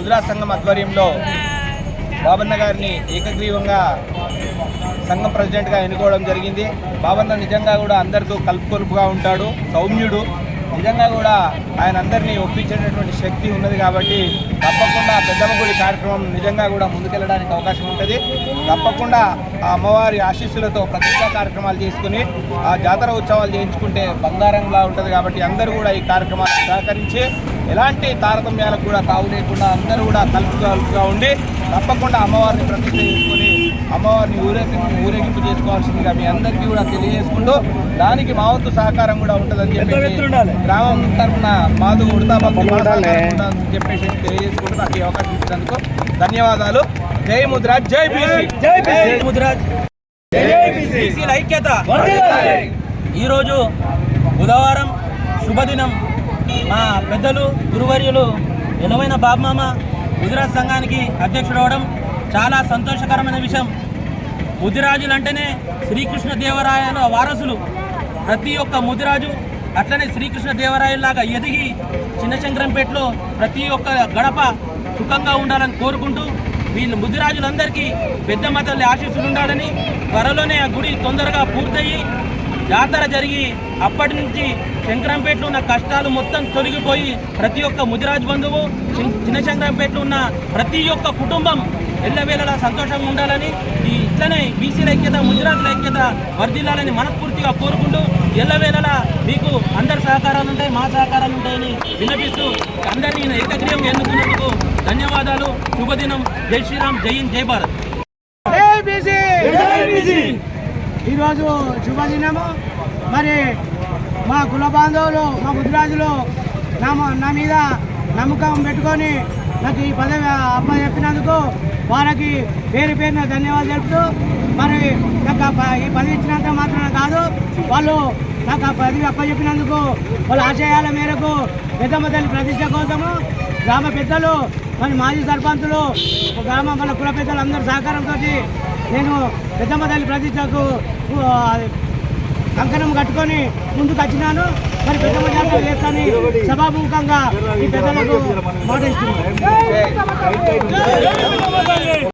ముద్రా సంఘం ఆధ్వర్యంలో బాబన్న గారిని ఏకగ్రీవంగా సంఘం ప్రెసిడెంట్గా ఎన్నుకోవడం జరిగింది. బాబన్న నిజంగా కూడా అందరితో కలుపుకొలుపుగా ఉంటాడు సౌమ్యుడు. నిజంగా కూడా ఆయన అందరినీ ఒప్పించేటటువంటి శక్తి ఉన్నది కాబట్టి తప్పకుండా పెద్దమ్మ గుడి కార్యక్రమం నిజంగా కూడా ముందుకెళ్ళడానికి అవకాశం ఉంటుంది. తప్పకుండా ఆ అమ్మవారి ఆశీస్సులతో ప్రతిష్టా కార్యక్రమాలు చేసుకుని ఆ జాతర ఉత్సవాలు చేయించుకుంటే బంగారంలా ఉంటుంది కాబట్టి అందరూ కూడా ఈ కార్యక్రమాన్ని సహకరించి ఎలాంటి తారతమ్యాలకు కూడా తావు లేకుండా అందరూ కూడా కలుపుగా ఉండి తప్పకుండా అమ్మవారిని ప్రతిష్ట చేసుకుని అమ్మవారిని ఊరేగింపు ఊరేగింపు చేసుకోవాల్సిందిగా మీ అందరికీ కూడా తెలియజేసుకుంటూ దానికి మా వంతు సహకారం కూడా ఉంటుందని చెప్పేసి గ్రామం తరఫున మాదు ఉడతా భక్తి మా సహకారం ఉంటుందని చెప్పేసి తెలియజేసుకుంటూ నాకు ఈ అవకాశం ఇచ్చినందుకు ధన్యవాదాలు. జై ముద్ర జై బీసీ. జై ఐక్యత. ఈరోజు బుధవారం శుభదినం. మా పెద్దలు గురువర్యులు ఎలవైన బాబ్మామ ముదిరాజ్ సంఘానికి అధ్యక్షుడు అవడం చాలా సంతోషకరమైన విషయం. ముదిరాజులు అంటేనే శ్రీకృష్ణ దేవరాయల వారసులు. ప్రతి ఒక్క ముదిరాజు అట్లనే శ్రీకృష్ణ దేవరాయలాగా ఎదిగి చిన్నశంకరంపేటలో ప్రతి ఒక్క గడప సుఖంగా ఉండాలని కోరుకుంటూ వీళ్ళు ముదిరాజులందరికీ పెద్ద మతల్లి ఆశీస్సులు ఉండాలని త్వరలోనే ఆ గుడి తొందరగా పూర్తయి జాతర జరిగి అప్పటి నుంచి శంకరంపేటలో ఉన్న కష్టాలు మొత్తం తొలగిపోయి ప్రతి ఒక్క ముదిరాజ్ బంధువు చిన్న శంకరంపేటలో ఉన్న ప్రతి ఒక్క కుటుంబం ఎల్లవేళలా సంతోషంగా ఉండాలని ఈ ఇట్లనే బీసీల ఐక్యత ముదిరాజుల ఐక్యత వర్ధిల్లాలని మనస్ఫూర్తిగా కోరుకుంటూ ఎల్లవేళలా మీకు అందరి సహకారాలు ఉంటాయి మా సహకారాలు ఉంటాయని విన్నపిస్తూ అందరినీ ఏకగ్రీవం ఎన్నుకున్నందుకు ధన్యవాదాలు. శుభదినం. జై శ్రీరామ్. జై హింద్. జై భారత్. ఈరోజు శుభదినము మరి మా కుల బాంధవులు మా ముద్రాజులు నా నా మీద నమ్మకం పెట్టుకొని నాకు ఈ పదవి అమ్మ చెప్పినందుకు వారికి పేరు పేరున ధన్యవాదాలు తెలుపుతూ మరి నాకు ప- ఈ పదవి ఇచ్చినంత మాత్రమే కాదు వాళ్ళు నాకు ఆ పదవి అప్ప చెప్పినందుకు వాళ్ళ ఆశయాల మేరకు పెద్దమ్మ తల్లి ప్రతిష్ట కోసము గ్రామ పెద్దలు మరి మాజీ సర్పంచులు గ్రామ మన కుల పెద్దలు అందరూ సహకారంతో నేను పెద్దమ్మ తల్లి ప్రతిష్టకు కంకణం కట్టుకొని ముందుకు వచ్చినాను మరి పెద్దమ్మ జాతర చేస్తాను సభాముఖంగా ఈ పెద్దలకు మాట ఇస్తున్నాను